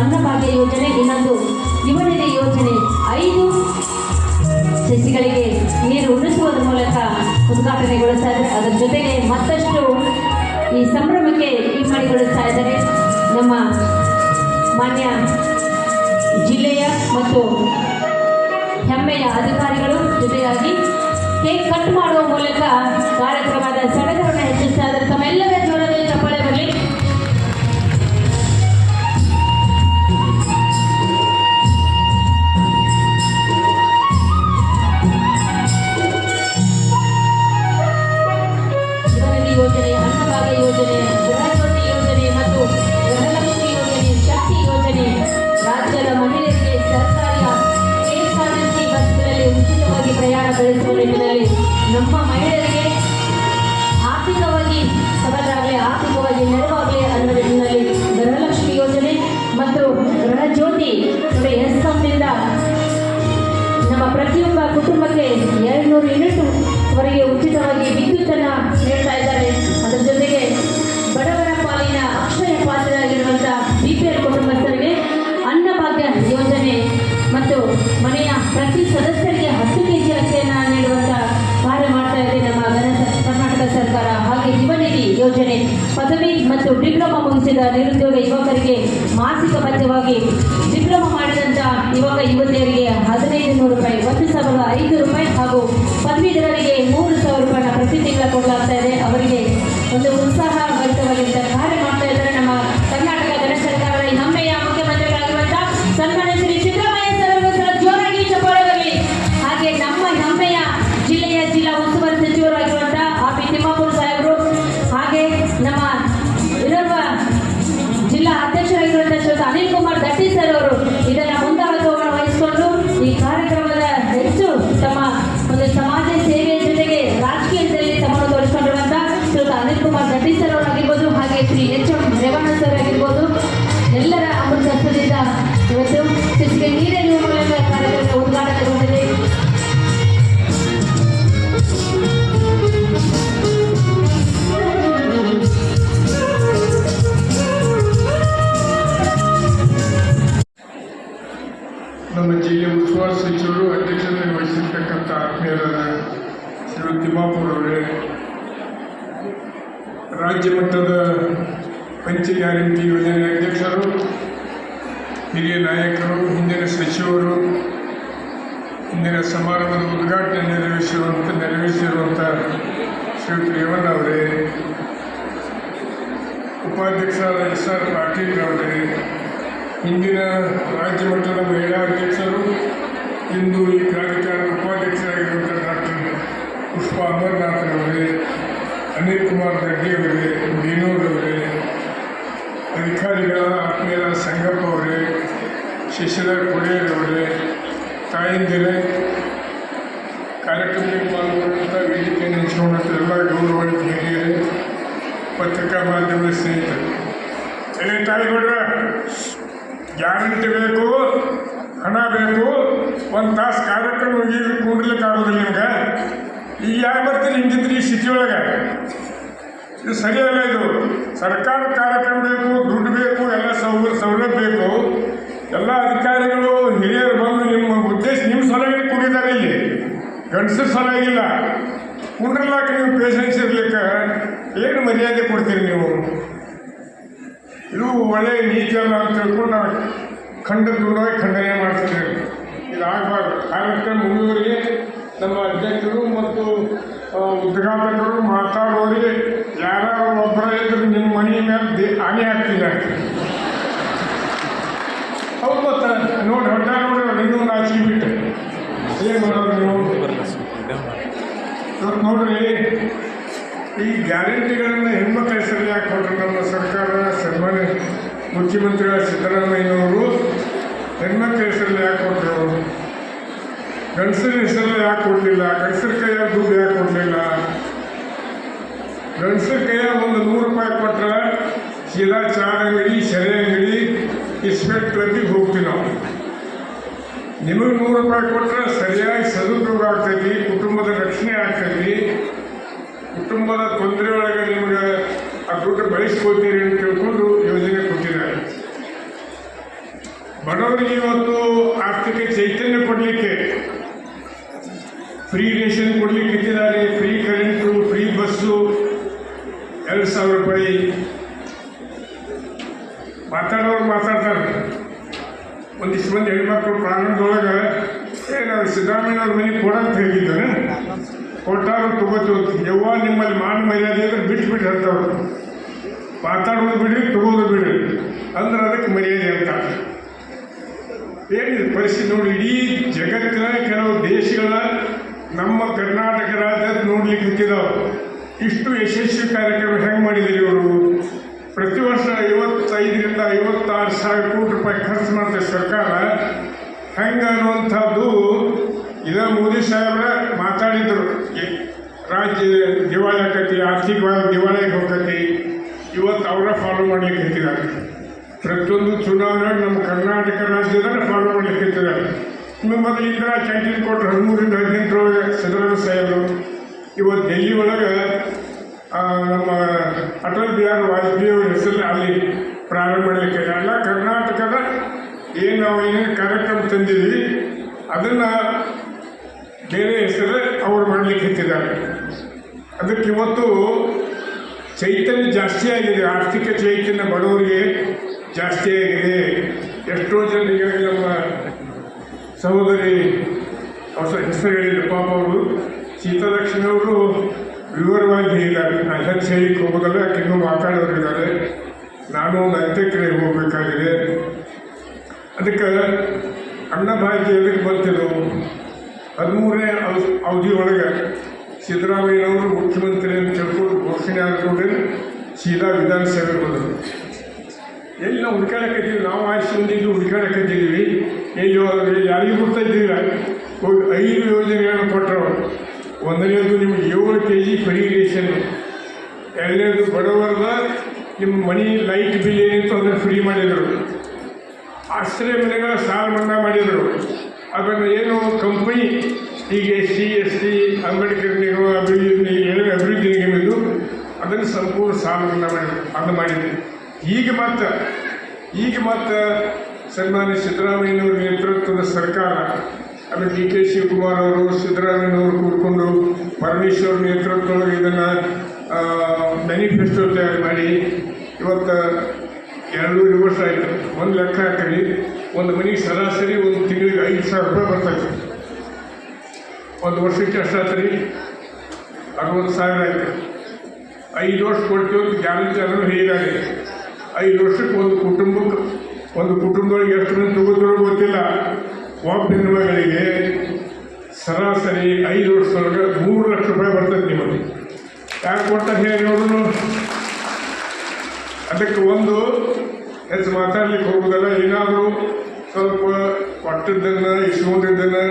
ಅನ್ನಭಾಗ್ಯ ಯೋಜನೆ, ಇನ್ನೊಂದು ಯುವನಿಧಿ ಯೋಜನೆ. ಐದು ಸಸಿಗಳಿಗೆ ನೀರು ಉಣಿಸುವುದರ ಮೂಲಕ ಉದ್ಘಾಟನೆಗೊಳಿಸ್ತಾ ಇದ್ದಾರೆ ಅದರ ಜೊತೆಗೆ ಮತ್ತಷ್ಟು ಈ ಸಂಭ್ರಮಕ್ಕೆ ಇಮ್ಮಡಿಗೊಳಿಸ್ತಾ ಇದ್ದಾರೆ ನಮ್ಮ ಮಾನ್ಯ ಜಿಲ್ಲೆಯ ಮತ್ತು ಹೆಮ್ಮೆಯ ಅಧಿಕಾರಿಗಳು. ಜೊತೆಯಾಗಿ ಕೇಕ್ ಕಟ್ ಮಾಡುವ ಮೂಲಕ ಕಾರ್ಯಕ್ರಮದ ಸಡಗರವನ್ನು ಹೆಚ್ಚಿಸ್ತಾ ಇದ್ದಾರೆ. ತಮ್ಮೆಲ್ಲರ ಜೋರದಲ್ಲಿ ನಮ್ಮ ಮಹಿಳೆಯರಿಗೆ ಆರ್ಥಿಕವಾಗಿ ಸಬಲರಾಗಲಿ ಆರ್ಥಿಕವಾಗಿ ನೆರವಾಗಲಿ ಅನ್ನೋ ನಿಟ್ಟಿನಲ್ಲಿ ಗೃಹಲಕ್ಷ್ಮಿ ಯೋಜನೆ ಮತ್ತು ಗೃಹಜ್ಯೋತಿ ನೋಡಿ ಎಸ್ಕಾಂನಿಂದ ನಮ್ಮ ಪ್ರತಿಯೊಬ್ಬ ಕುಟುಂಬಕ್ಕೆ ಎರಡ್ನೂರು ಯೂನಿಟ್ ವರೆಗೆ ಉಚಿತವಾಗಿ ವಿದ್ಯುತ್ತನ್ನು ನಿರುದ್ಯೋಗ ಯುವಕರಿಗೆ ಮಾಸಿಕ ಭತ್ಯವಾಗಿ ಡಿಪ್ಲೊಮಾ ಮಾಡಿದಂಥ ಯುವಕ ಯುವತಿಯರಿಗೆ ಗ್ಯಾರಂಟಿ ಯೋಜನೆ ಅಧ್ಯಕ್ಷರು ಹಿರಿಯ ನಾಯಕರು, ಹಿಂದಿನ ಸಚಿವರು, ಹಿಂದಿನ ಸಮಾರಂಭದ ಉದ್ಘಾಟನೆ ನೆರವೇರಿಸಿರುವಂಥ ನೆರವೇರಿಸಿರುವಂಥ ಶ್ರೀ ರೇವಣ್ಣ ಅವರೇ, ಉಪಾಧ್ಯಕ್ಷರಾದ ಎಸ್ ಆರ್ ಪಾಟೀಲ್ ಅವರೇ ಹಿಂದಿನ ರಾಜ್ಯ ಮಟ್ಟದ ಮಹಿಳಾ ಅಧ್ಯಕ್ಷರು, ಇಂದು ಈ ಕಾರ್ಯಕ್ರಮದ ಉಪಾಧ್ಯಕ್ಷರಾಗಿರುವಂಥ ಡಾಕ್ಟರ್ ಪುಷ್ಪ ಅಮರನಾಥ್ ಅವರೇ, ಅನಿಲ್ ಕುಮಾರ್ ರೆಡ್ಡಿ ಅವರೇ, ವಿನೋದ್ ಅವರೇ ಅಧಿಕಾರಿಗಳ ಆತ್ಮೀಯರ ಸಂಗಪ್ಪ ಅವರೇ ಶಿಶಿರ ಕುಡಿಯರವರೇ ತಾಯಂದಿರೇ ಕಾರ್ಯಕ್ರಮದಲ್ಲಿ ಪಾಲ್ಗೊಂಡಂಥ ವೇದಿಕೆ ಹಂಚಿಕೊಂಡಂಥ ಎಲ್ಲ ಗೌರವಾನ್ವಿತ ಹಿರಿಯರೇ, ಪತ್ರಿಕಾ ಮಾಧ್ಯಮ ಸ್ನೇಹಿತರು. ಏ ತಾಯಿಗೌಡ್ರ ಗ್ಯಾರಂಟಿ ಬೇಕು? ಹಣ ಬೇಕು? ಒಂದು ತಾಸು ಕಾರ್ಯಕ್ರಮ ಕೂಡ್ಲಿಕ್ಕೆ ಆಗೋದಿಲ್ಲ ನಿಮ್ಗೆ? ಈಗ ಯಾರು ಬರ್ತೀರಿ? ಹಿಂಗಿದ್ರಿ ಸಿಟಿ ಒಳಗೆ. ಇದು ಸರಿಯಲ್ಲ ಇದು. ಸರ್ಕಾರ ಕಾರ್ಯಕ್ರಮ ಬೇಕು, ದುಡ್ಡು ಬೇಕು, ಎಲ್ಲ ಸೌಲಭ್ಯ ಸೌಲಭ್ಯ ಬೇಕು. ಎಲ್ಲ ಅಧಿಕಾರಿಗಳು ಹಿರಿಯರು ಬಂದು ನಿಮ್ಮ ಉದ್ದೇಶ ನಿಮ್ಮ ಸಲಹೆ ಕೂಡಿದ್ದಾರೆ ಇಲ್ಲಿ. ಗಂಡಸರ ಸಲುವಾಗಿಲ್ಲ ಕುಂಡ್ರಲಾಕ ನೀವು ಪೇಷನ್ಸ್ ಇರ್ಲಿಕ್ಕೆ ಏನು ಮರ್ಯಾದೆ ಕೊಡ್ತೀರಿ ನೀವು? ಇದು ಒಳ್ಳೆಯ ನೀತಿ ಅಲ್ಲ ಅಂತ ತಿಳ್ಕೊಂಡು ನಾವು ಖಂಡ ದೂರವಾಗಿ ಖಂಡನೆ ಮಾಡ್ತಿದ್ದೇವೆ ಇದಾಗಬಾರ್ದು ಕಾರ್ಯಕ್ರಮ ಮುಗಿಯೋರಿಗೆ ನಮ್ಮ ಅಧ್ಯಕ್ಷರು ಮತ್ತು ಉದ್ಘಾಟಕರು ಮಾತಾಡುವವರಿಗೆ ಯಾರು ಒಬ್ಬರ ಇದ್ರೆ ನಿಮ್ಮ ಮನೆ ಮೇಲೆ ಹಾನಿ ಹಾಕ್ತಿದ್ದಾರೆ ಹೌದು ಮತ್ತೆ ನೋಡಿ ಹೊಟ್ಟ ನೋಡಿ ಇನ್ನೂ ನಾಚಿಕೆ ಬಿಟ್ಟೆ. ಏನು ಮಾಡೋದು ನೀವು? ಇವತ್ತು ನೋಡ್ರಿ, ಈ ಗ್ಯಾರಂಟಿಗಳನ್ನು ಹೆಣ್ಮಕ್ಳ ಹೆಸರು ಯಾಕೆ ಕೊಟ್ಟರು ನಮ್ಮ ಸರ್ಕಾರ, ಸನ್ಮಾನ್ಯ ಮುಖ್ಯಮಂತ್ರಿಗಳ ಸಿದ್ದರಾಮಯ್ಯನವರು. ಹೆಣ್ಮಕ್ಳ ಹೆಸರಲ್ಲಿ ಯಾಕೆ ಕೊಟ್ಟರು ಗಂಡಸರ ಹೆಸರಲ್ಲಿ ಯಾಕೆ ಕೊಡಲಿಲ್ಲ ಗಂಡಸರ ಕೈಯಾಗ ದುಡ್ಡು ಯಾಕೆ ಕೊಡಲಿಲ್ಲ ಗಂಡಸರ ಕೈಯಾಗ ಒಂದು ನೂರು ರೂಪಾಯಿ ಕೊಟ್ಟರೆ ಸೀದಾ ಚಾರ ಅಂಗಡಿ ಸೆರೆ ಅಂಗಡಿ ಇಸ್ಪೆಟ್ ಹೋಗ್ತೀವಿ ನಾವು. ನಿಮಗೆ ನೂರು ರೂಪಾಯಿ ಕೊಟ್ಟರೆ ಸರಿಯಾಗಿ ಸದುಪಯೋಗ ಆಗ್ತೈತಿ, ಕುಟುಂಬದ ರಕ್ಷಣೆ ಆಗ್ತೈತಿ. ಕುಟುಂಬದ ತೊಂದರೆ ಒಳಗೆ ನಿಮಗೆ ಆ ದುಡ್ಡು ಬಳಸ್ಕೊಳ್ತೀರಿ ಅಂತ ತಿಳ್ಕೊಂಡು ಯೋಜನೆ ಕೊಟ್ಟಿದ್ದಾರೆ. ಬಡವರಿಗೆ ಇವತ್ತು ಆರ್ಥಿಕ ಚೈತನ್ಯ ಕೊಡಲಿಕ್ಕೆ ಫ್ರೀ ರೇಷನ್ ಕೊಡ್ಲಿಕ್ಕೆ ಇಟ್ಟಿದ್ದಾರೆ ಫ್ರೀ ಕರೆಂಟ್ ಎರಡು ಸಾವಿರ ರೂಪಾಯಿ ಮಾತಾಡೋರು ಮಾತಾಡ್ತಾರೆ. ಒಂದಿಷ್ಟು ಮಂದಿ ಹೆಣ್ಮಕ್ಳು ಪ್ರಾರಂಭದೊಳಗೆ ಸಿದ್ದರಾಮಯ್ಯ ಸಿದ್ದರಾಮಯ್ಯವ್ರ ಮನೆಗೆ ಕೊಡಂತ ಹೇಳಿದ್ದಾನೆ ಕೊಟ್ಟಾರು ತಗೋತೀವಿ ಯವ್ವ, ನಿಮ್ಮಲ್ಲಿ ಮಾನ ಮರ್ಯಾದೆ ಅಂದ್ರೆ ಬಿಟ್ಟು ಬಿಟ್ಟು ಹೇಳ್ತಾವ್ರು ಮಾತಾಡೋದು ಬಿಡ್ರಿ, ತಗೋದು ಬಿಡ್ರಿ. ಅಂದ್ರೆ ಅದಕ್ಕೆ ಮರ್ಯಾದೆ ಅಂತ. ಏನಿದೆ ಪರಿಸ್ಥಿತಿ ನೋಡಿ, ಇಡೀ ಜಗತ್ತಿನ ಕೆಲವು ದೇಶಗಳ ನಮ್ಮ ಕರ್ನಾಟಕ ರಾಜ್ಯದ ನೋಡ್ಲಿಕ್ಕೆ ಹತ್ತಿದಾವೆ. ಇಷ್ಟು ಯಶಸ್ವಿ ಕಾರ್ಯಕ್ರಮ ಹೆಂಗೆ ಮಾಡಿದಿರಿ ಇವರು? ಪ್ರತಿ ವರ್ಷ ಐವತ್ತೈದರಿಂದ ಐವತ್ತಾರು ಸಾವಿರ ಕೋಟಿ ರೂಪಾಯಿ ಖರ್ಚು ಮಾಡಿದೆ ಸರ್ಕಾರ. ಹೆಂಗೆ ಅನ್ನುವಂಥದ್ದು ಇದ ಮೋದಿ ಸಾಹೇಬ್ರ ಮಾತಾಡಿದ್ರು. ರಾಜ್ಯ ದಿವಾಳಿ ಆಕತಿ, ಆರ್ಥಿಕವಾಗಿ ದಿವಾಳಿಗೆ ಹೋಗತಿ ಇವತ್ತು ಅವರ ಫಾಲೋ ಮಾಡ್ಲಿಕ್ಕೆ ಹೇಳ್ತಿದ್ದಾರೆ ಪ್ರತಿಯೊಂದು ಚುನಾವಣೆ ನಮ್ಮ ಕರ್ನಾಟಕ ರಾಜ್ಯದಲ್ಲಿ ಫಾಲೋ ಮಾಡ್ಲಿಕ್ಕೆ ಹೇಳ್ತಿದ್ದಾರೆ ಇನ್ನು ಮೊದಲು ಇಂದಿರಾ ಕ್ಯಾಂಟೀನ್ ಕೊಟ್ಟರು ಹದಿಮೂರಿಂದ ಹದಿನೆಂಟರೊಳಗೆ ಸಿದ್ದರಾಮಯ್ಯ ಸಾಹೇಬರು. ಇವತ್ತು ಡೆಲ್ಲಿ ಒಳಗೆ ನಮ್ಮ ಅಟಲ್ ಬಿಹಾರಿ ವಾಜಪೇಯಿ ಅವರ ಹೆಸರಲ್ಲಿ ಅಲ್ಲಿ ಪ್ರಾರಂಭ ಮಾಡಲಿಕ್ಕೆ ಎಲ್ಲ ಕರ್ನಾಟಕದ ಏನು ನಾವು ಏನೇನು ಕಾರ್ಯಕ್ರಮ ತಂದಿದ್ವಿ, ಅದನ್ನು ಬೇರೆ ಹೆಸರೇ ಅವ್ರು ಮಾಡಲಿಕ್ಕೆ ಇತ್ತಿದ್ದಾರೆ ಅದಕ್ಕೆ ಇವತ್ತು ಚೈತನ್ಯ ಜಾಸ್ತಿ ಆಗಿದೆ. ಆರ್ಥಿಕ ಚೈತನ್ಯ ಬಡವರಿಗೆ ಜಾಸ್ತಿ ಆಗಿದೆ. ಎಷ್ಟೋ ಜನ ಈಗಾಗಲೇ ನಮ್ಮ ಸಹೋದರಿ ಹೊಸ ಹೆಸರು ಹೇಳಿದ್ರು ಪಾಪ ಅವರು. ಸೀತಾಲಕ್ಷ್ಮಿ ಅವರು ವಿವರವಾಗಿ ಹೆಚ್ಚು ಹೇಳಿಕ್ಕೆ ಹೋಗೋದಲ್ಲ ಇನ್ನೂ ಮಾತಾಡೋರಿದ್ದಾರೆ. ನಾನು ಒಂದು ಅಂತ್ಯಕ್ರಿಯೆ ಹೋಗಬೇಕಾಗಿದೆ. ಅದಕ್ಕೆ ಅನ್ನಭಾಗ್ಯ ಎದಕ್ಕೆ ಬರ್ತಿದ್ದವು ಹದಿಮೂರನೇ ಅವಧಿ ಒಳಗೆ ಸಿದ್ದರಾಮಯ್ಯನವರು ಮುಖ್ಯಮಂತ್ರಿ ಅಂತ ತಿಳ್ಕೊಂಡು ಘೋಷಣೆ ಆದ್ಕೊಂಡ್ರೆ ಸೀದಾ ವಿಧಾನಸಭೆ ಬಂದರು. ಎಲ್ಲಿ ನಾವು ಹುಡ್ಕಾಡಕತ್ತೀವಿ ನಾವು ಆಯ್ಸಿ ಬಂದಿದ್ದು ಹುಡ್ಕಾಡಕತ್ತಿದ್ದೀವಿ ಹೋದ್ರೆ ಯಾರಿಗೂ ಗೊತ್ತಾ ಇದ್ದಿಲ್ಲ ಹೋಗಿ ಐದು ಯೋಜನೆಗಳನ್ನು ಕೊಟ್ಟರು. ಒಂದನೇದು ನಿಮ್ಗೆ ಏಳು ಕೆ ಜಿ ಫ್ರೀ ರೇಷನ್ ಎರಡನೇದು ಬಡವರದ ನಿಮ್ಮ ಮನಿ ಲೈಟ್ ಬಿಲ್ ಏನಿತ್ತು ಅದನ್ನು ಫ್ರೀ ಮಾಡಿದರು. ಆಶ್ರಯ ಮನೆಗಳ ಸಾಲ ಮನ್ನಾ ಮಾಡಿದರು. ಅದನ್ನು ಏನು ಕಂಪನಿ ಈಗ S C S T Ambedkar ನಿಗಮ, ಅಭಿವೃದ್ಧಿ ಏನೇ ಅಭಿವೃದ್ಧಿ ನಿಗಮ ಇದು ಅದನ್ನು ಸಂಪೂರ್ಣ ಸಾಲ ಮನ್ನಾ ಮಾಡಿದರು ಅದು ಮಾಡಿದೆ ಈಗ ಮತ್ತೆ ಈಗ ಮತ್ತೆ ಸನ್ಮಾನ್ಯ ಸಿದ್ದರಾಮಯ್ಯನವರ ನೇತೃತ್ವದ ಸರ್ಕಾರ ಅದು ಡಿ ಕೆ ಶಿವಕುಮಾರ್ ಅವರು, ಸಿದ್ದರಾಮಯ್ಯನವರು ಕೂತ್ಕೊಂಡು ಪರಮೇಶ್ವರ್ ನೇತೃತ್ವದೊಳಗೆ ಇದನ್ನು ಮ್ಯಾನಿಫೆಸ್ಟೋ ತಯಾರು ಮಾಡಿ. ಇವತ್ತು ಎರಡೂವರೆ ವರ್ಷ ಆಯಿತು. ಒಂದು ಲೆಕ್ಕ ಹಾಕಿ ಒಂದು ಮನೆಗೆ ಸರಾಸರಿ ಒಂದು ತಿಂಗಳಿಗೆ ಐದು ಸಾವಿರ ರೂಪಾಯಿ ಬರ್ತೈತೆ ಒಂದು ವರ್ಷಕ್ಕೆ ಅಷ್ಟಾತ್ರಿ ಅರವತ್ತು ಸಾವಿರ ಆಯಿತು. ಐದು ವರ್ಷ ಕೊಡ್ತೀವಿ ಅಂತ ಗ್ಯಾರಂಟಿ ಅನ್ನೋದು ಹೇಳಿದ್ದಾರೆ ಐದು ವರ್ಷಕ್ಕೆ ಒಂದು ಕುಟುಂಬಕ್ಕೆ, ಒಂದು ಕುಟುಂಬದೊಳಗೆ ಎಷ್ಟು ಮಂದಿ ತಗೋತಾರೋ ಗೊತ್ತಿಲ್ಲ. ಹೆಣ್ಮಗಳಿಗೆ ಸರಾಸರಿ ಐದು ವರ್ಷದೊಳಗೆ ಮೂರು ಲಕ್ಷ ರೂಪಾಯಿ ಬರ್ತದೆ ನಿಮಗೆ. ಯಾಕೆ ಕೊಡ್ತಾರೆ ಹೇಳಿ ನೋಡೋಣ ಅದಕ್ಕೆ ಒಂದು, ಹೆಚ್ಚು ಮಾತಾಡ್ಲಿಕ್ಕೆ ಹೋಗೋದಲ್ಲ. ಏನಾದರೂ ಸ್ವಲ್ಪ ಕೊಟ್ಟಿದ್ದನ್ನು, ಇಸ್ಕೊಂಡಿದ್ದನ್ನು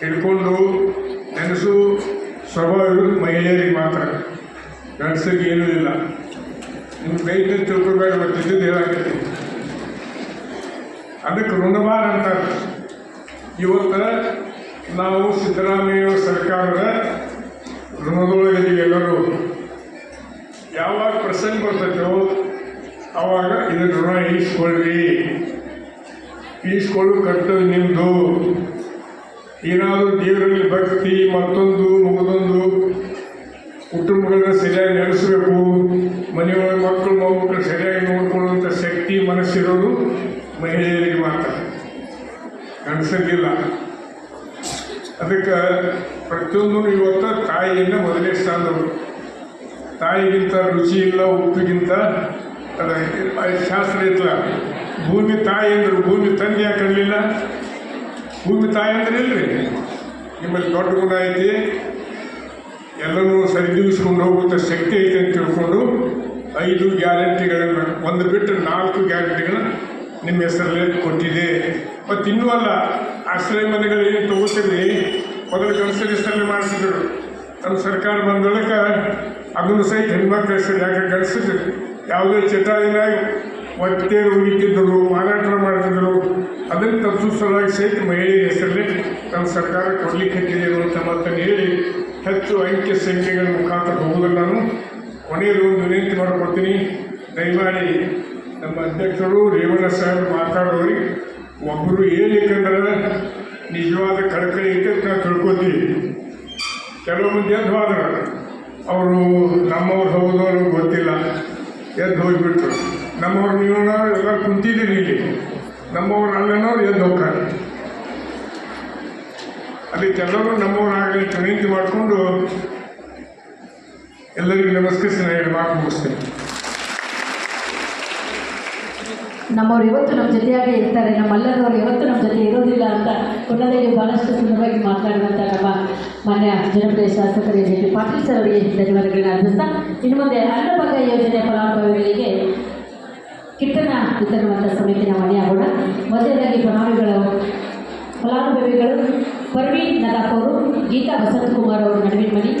ಹಿಡ್ಕೊಂಡು ನೆನೆಸು. ಸ್ವಭಾವ ಮಹಿಳೆಯರಿಗೆ ಮಾತ್ರ. ಗಂಡಸರಿಗೆ ಏನೂ ಇಲ್ಲ. ನಿಮ್ಮ ಬೈದ ತಿಳ್ಕೊಬೇಕು ಬರ್ತಿದ್ದು ಹೇಳಾಕತ್ತಿ ಅದಕ್ಕೆ ಋಣಭಾರ ಅಂತಾರೆ ಇವತ್ತು ನಾವು ಸಿದ್ದರಾಮಯ್ಯ ಸರ್ಕಾರದ ಎಲ್ಲರೂ. ಯಾವಾಗ ಪ್ರಸಂಗ ಬರ್ತೈತೋ ಆವಾಗ ಇದನ್ನು ಋಣ ಇಸ್ಕೊಳ್ಳಿ ಈಸ್ಕೊಳ್ಳು ಕರ್ತವ್ಯ ನಿಮ್ಮದು ಏನಾದರೂ ದೇವರಲ್ಲಿ ಭಕ್ತಿ, ಮತ್ತೊಂದು ಮಗದೊಂದು ಕುಟುಂಬಗಳನ್ನ ಸರಿಯಾಗಿ ನಡೆಸಬೇಕು ಮನೆಯೊಳಗೆ ಮಕ್ಕಳು ಮೊಮ್ಮಕ್ಕಳು ಸರಿಯಾಗಿ ನೋಡ್ಕೊಳ್ಳುವಂಥ ಶಕ್ತಿ ಮನಸ್ಸಿರೋದು ಮಹಿಳೆಯರಿಗೆ ಮಾತ್ರ ಗಂಡಸರಿಗಿಲ್ಲ ಅದಕ್ಕೆ ಪ್ರತಿಯೊಂದು ಇವತ್ತು ತಾಯಿಯಿಂದ ಮೊದಲೇ ಸ್ಥಾನದವರು ತಾಯಿಗಿಂತ ರುಚಿ ಇಲ್ಲ ಉಪ್ಪಿಗಿಂತ ಶಾಸ್ತ್ರ ಇತ್ತಲ್ಲ ಭೂಮಿ ತಾಯಿ ಅಂದರು ಭೂಮಿ ತಂದೆ ಯಾಕೆ ಅನ್ನಲಿಲ್ಲ ಭೂಮಿ ತಾಯಿ ಅಂದ್ರೆ ಇಲ್ರಿ. ನಿಮ್ಮಲ್ಲಿ ದೊಡ್ಡ ಗುಣ ಐತಿ. ಎಲ್ಲನೂ ಸರಿದೂಗಿಸ್ಕೊಂಡು ಹೋಗುವಂಥ ಶಕ್ತಿ ಐತೆ ಅಂತ ತಿಳ್ಕೊಂಡು ಐದು ಗ್ಯಾರಂಟಿಗಳನ್ನು ಒಂದು ಬಿಟ್ಟು ನಾಲ್ಕು ಗ್ಯಾರಂಟಿಗಳನ್ನ ನಿಮ್ಮ ಹೆಸರಲ್ಲೇ ಕೊಟ್ಟಿದೆ. ಮತ್ತು ಇನ್ನೂ ಅಲ್ಲ, ಆಶ್ರಯ ಮನೆಗಳು ಏನು ತಗೋತೀರಿ ಮೊದಲು ಗಂಡಸರ ಹೆಸರಲ್ಲಿ ಮಾಡಿಸಿದ್ರು. ನಮ್ಮ ಸರ್ಕಾರ ಬಂದೊಳಕ ಅದನ್ನು ಸಹಿತ ಹೆಣ್ಮಕ್ಳು ಹೆಸರು ಯಾಕೆ ಗಂಡಸರು ಯಾವುದೇ ಚಟಾಯಿನಾಗ ಒತ್ತೇರು ಉಳಿತಿದ್ದರು ಮಾರಾಟ ಮಾಡ್ತಿದ್ದರು ಅದನ್ನು ತಪ್ಪಿಸೋ ಸಲುವಾಗಿ ಸಹಿತ ಮಹಿಳೆಯರ ಹೆಸರಲ್ಲಿ ನಮ್ಮ ಸರ್ಕಾರ ಕೊಡ್ಲಿಕ್ಕೆ ಅನ್ನುವಂಥ ಮಾತನ್ನು ಹೇಳಿ ಹೆಚ್ಚು ಅಂಕೆ ಸಂಖ್ಯೆಗಳ ಮುಖಾಂತರ ಹೋಗೋದನ್ನು ನಾನು. ಕೊನೆಯದು ಒಂದು ವಿನಂತಿ ಮಾಡಿಕೊಡ್ತೀನಿ. ದಯಮಾಡಿ ನಮ್ಮ ಅಧ್ಯಕ್ಷರು ರೇವಣ್ಣ ಸಾಹೇಬ್ ಮಾತಾಡೋರಿಗೆ ಒಬ್ಬರು ಹೇಳಿಕಂದ್ರೆ ನಿಜವಾದ ಕಳಕಳಿ ಐತೆ ಅಂತ ನಾವು ತಿಳ್ಕೊತೀವಿ. ಕೆಲವು ಮಂದಿ ಎದ್ದು ಹೋದ್ರೆ. ಅವರು ನಮ್ಮವ್ರು ಹೌದವರು ಗೊತ್ತಿಲ್ಲ. ಎದ್ದು ಹೋಗಿಬಿಟ್ರು. ನಮ್ಮವ್ರು ನೀವು ಎಲ್ಲ ಕುಂತಿದ್ದೀರಿ ಇಲ್ಲಿ. ನಮ್ಮವ್ರು ಅಲ್ಲನವ್ರು ಎದ್ದು ಹೋಗ್ತಾರೆ. ಕೆಲವರು ಎಲ್ಲರೂ ನಮ್ಮವರಾಗಲಿ ವಿನಂತಿ ಮಾಡಿಕೊಂಡು ಎಲ್ಲರಿಗೂ ನಮಸ್ಕರಿಸಿ ನಾನು ಮಾತು ಮುಗಿಸ್ತೇನೆ. ನಮ್ಮವ್ರು ಇವತ್ತು ನಮ್ಮ ಜೊತೆಯಾಗಿ ಇರ್ತಾರೆ, ನಮ್ಮಲ್ಲದವರು ಯಾವತ್ತು ನಮ್ಮ ಜೊತೆ ಇರೋದಿಲ್ಲ ಅಂತ ಕೊನೆಯಲ್ಲಿ ಬಹಳಷ್ಟು ಸುಂದರವಾಗಿ ಮಾತನಾಡಿದಂಥ ನಮ್ಮ ಮಾನ್ಯ ಜನಪ್ರಿಯ ಶಾಸಕರಿಗೆ ಜೆ ಪಿ ಪಾಟೀಲ್ ಸರ್ ಅವರಿಗೆ ಧನ್ಯವಾದಗಳನ್ನ ಅರ್ಪಿಸ್ತಾ ಇನ್ನು ಮುಂದೆ ಅನ್ನಭಾಗ ಯೋಜನೆ ಫಲಾನುಭವಿಗಳಿಗೆ ಕಿಟ್ಟನ ವಿತರಣುವಂಥ ಸಮಿತಿನ ಮನೆಯಾಗೋಣ ಮೊದಲನೇದಾಗಿ ಫಲಾನುಭವಿಗಳು ಫಲಾನುಭವಿಗಳು ಪರ್ವೀನ್ ನದಾಫ್ ಅವರು ಗೀತಾ ವಸಂತಕುಮಾರ್ ಅವರು ನಡುವಿನ ಮನೆ.